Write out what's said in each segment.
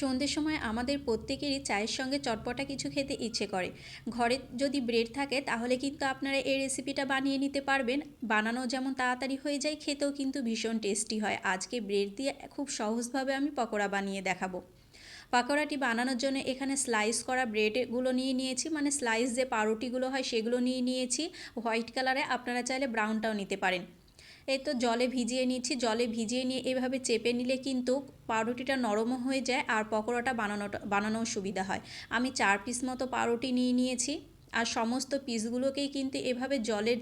সন্ধ্যের সময় আমাদের প্রত্যেকেরই চায়ের সঙ্গে চটপটা কিছু খেতে ইচ্ছে করে। ঘরে যদি ব্রেড থাকে, তাহলে কিন্তু আপনারা এই রেসিপিটা বানিয়ে নিতে পারবেন। বানানো যেমন তাড়াতাড়ি হয়ে যায়, খেতেও কিন্তু ভীষণ টেস্টি হয়। আজকে ব্রেড দিয়ে খুব সহজভাবে আমি পকোড়া বানিয়ে দেখাবো। পাকোড়াটি বানানোর জন্য এখানে স্লাইস করা ব্রেডগুলো নিয়ে নিয়েছি। মানে স্লাইস যে পাউরুটিগুলো হয়, সেগুলো নিয়ে নিয়েছি। হোয়াইট কালারে আপনারা চাইলে ব্রাউনটাও নিতে পারেন। এই তো জলে ভিজিয়ে নিচ্ছি, জলে ভিজিয়ে নিয়ে এভাবে চেপে নিলে কিন্তু পাউরুটিটা নরমও হয়ে যায় আর পকোড়াটা বানানোটা বানানোর সুবিধা হয়। আমি চার পিস মতো পাউরুটি নিয়ে নিয়েছি আর সমস্ত পিসগুলোকেই কিন্তু এভাবে জলের,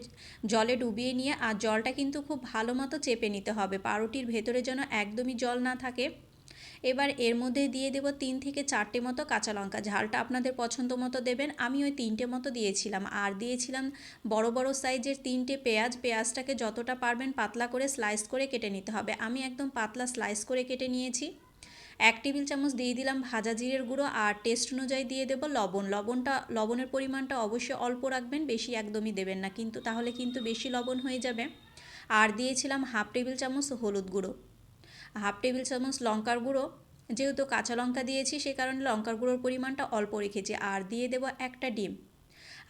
জলে ডুবিয়ে নিয়ে আর জলটা কিন্তু খুব ভালো মতো চেপে নিতে হবে। পাউরুটির ভেতরে যেন একদমই জল না থাকে। এবার এর মধ্যে দিয়ে দেব তিন থেকে চারটে মতো কাঁচা লঙ্কা। ঝালটা আপনাদের পছন্দ মতো দেবেন। আমি ওই তিনটে মতো দিয়েছিলাম। আর দিয়েছিলাম বড় বড় সাইজের তিনটে পেঁয়াজ। পেঁয়াজটাকে যতটা পারবেন পাতলা করে স্লাইস করে কেটে নিতে হবে। আমি একদম পাতলা স্লাইস করে কেটে নিয়েছি। এক টেবিল চামচ দিয়ে দিলাম ভাজা জিরের গুঁড়ো আর টেস্ট অনুযায়ী দিয়ে দেবো লবণ। লবণটা, লবণের পরিমাণটা অবশ্যই অল্প রাখবেন, বেশি একদমই দেবেন না। কিন্তু তাহলে কিন্তু বেশি লবণ হয়ে যাবে। আর দিয়েছিলাম হাফ টেবিল চামচ হলুদ গুঁড়ো। হাফ টেবিল চামচ লঙ্কার গুঁড়ো, যেহেতু কাঁচা লঙ্কা দিয়েছি, সে কারণে লঙ্কার গুঁড়োর পরিমাণটা অল্প রেখেছি, আর দিয়ে দেবো একটা ডিম।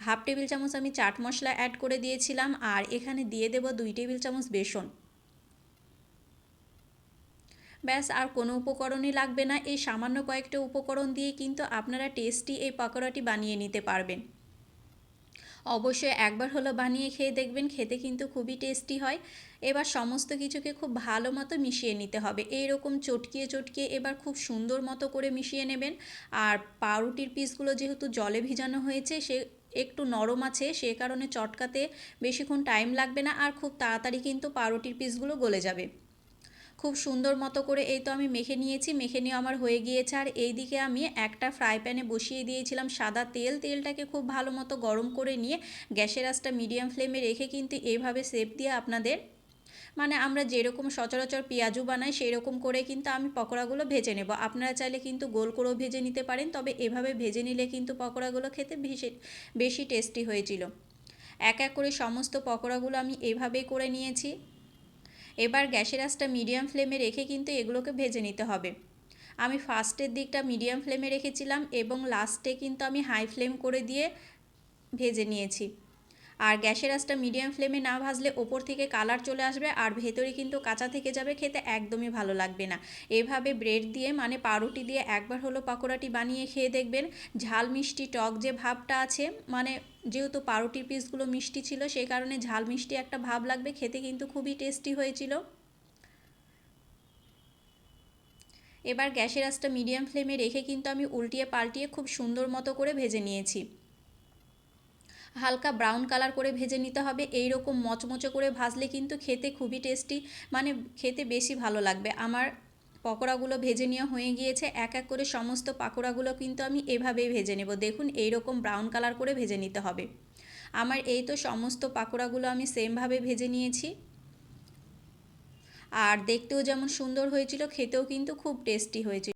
হাফ টেবিল চামচ আমি চাট মশলা অ্যাড করে দিয়েছিলাম, আর এখানে দিয়ে দেবো দুই টেবিল চামচ বেসন। ব্যাস, আর কোনো উপকরণই লাগবে না, এই সামান্য কয়েকটা উপকরণ দিয়ে কিন্তু আপনারা টেস্টি এই পকোড়াটি বানিয়ে নিতে পারবেন। অবশ্যই একবার হলো বানিয়ে খেয়ে দেখবেন, খেতে কিন্তু খুবই টেস্টি হয়। এবার সমস্ত কিছুকে খুব ভালো মতো মিশিয়ে নিতে হবে। এই রকম চটকিয়ে চটকিয়ে এবার খুব সুন্দর মতো করে মিশিয়ে নেবেন। আর পাউরুটির পিসগুলো যেহেতু জলে ভিজানো হয়েছে, সে একটু নরম আছে, সে কারণে চটকাতে বেশিক্ষণ টাইম লাগবে না। আর খুব তাড়াতাড়ি কিন্তু পাউরুটির পিসগুলো গলে যাবে। খুব সুন্দর মতো করে এই তো আমি মেখে নিয়েছি, মেখে নিয়ে আমার হয়ে গিয়েছে। আর এই দিকে আমি একটা ফ্রাই প্যানে বসিয়ে দিয়েছিলাম সাদা তেল। তেলটাকে খুব ভালো মতো গরম করে নিয়ে গ্যাসের আঁচটা মিডিয়াম ফ্লেমে রেখে কিন্তু এইভাবে সেপ দিয়ে আপনাদের মানে আমরা যেরকম সচরাচর পেঁয়াজু বানাই সেই রকম করে কিন্তু আমি পকোড়াগুলো ভেজে নেব। আপনারা চাইলে কিন্তু গোল করেও ভেজে নিতে পারেন, তবে এভাবে ভেজে নিলে কিন্তু পকোড়াগুলো খেতে বেশি বেশি টেস্টি হয়েছিল। এক এক করে সমস্ত পকোড়াগুলো আমি এভাবেই করে নিয়েছি। এবার গ্যাসের আঁচটা মিডিয়াম ফ্লেমে রেখে কিন্তু এগুলোকে ভেজে নিতে হবে। আমি ফার্স্টের দিকটা মিডিয়াম ফ্লেমে রেখেছিলাম এবং লাস্টে কিন্তু আমি হাই ফ্লেম করে দিয়ে ভেজে নিয়েছি। আর গ্যাসের আঁচটা মিডিয়াম ফ্লেমে না ভাজলে ওপর থেকে কালার চলে আসবে আর ভেতরে কিন্তু কাঁচা থেকে যাবে খেতে একদমই ভালো লাগবে না। এভাবে ব্রেড দিয়ে মানে পাউরুটি দিয়ে একবার হলো পাকোড়াটি বানিয়ে খেয়ে দেখবেন। ঝাল মিষ্টি টক যে ভাবটা আছে মানে যেহেতু পাউরুটির পিসগুলো মিষ্টি ছিল সেই কারণে ঝাল মিষ্টি একটা ভাব লাগবে, খেতে কিন্তু খুবই টেস্টি হয়েছিল। এবার গ্যাসের আঁচটা মিডিয়াম ফ্লেমে রেখে কিন্তু আমি উল্টিয়ে পাল্টিয়ে খুব সুন্দর মতো করে ভেজে নিয়েছি। হালকা ব্রাউন কালার করে ভেজে নিতে হবে। এই রকম মচমচে করে ভাজলে কিন্তু খেতে খুবই টেস্টি মানে খেতে বেশি ভালো লাগবে। আমার পকোড়াগুলো ভেজে নেওয়া হয়ে গিয়েছে। এক এক করে সমস্ত পাকোড়াগুলো কিন্তু আমি এভাবেই ভেজে নেব। দেখুন এই রকম ব্রাউন কালার করে ভেজে নিতে হবে। আমার এই তো সমস্ত পাকোড়াগুলো আমি সেমভাবে ভেজে নিয়েছি। আর দেখতেও যেমন সুন্দর হয়েছিল, খেতেও কিন্তু খুব টেস্টি হয়েছিল।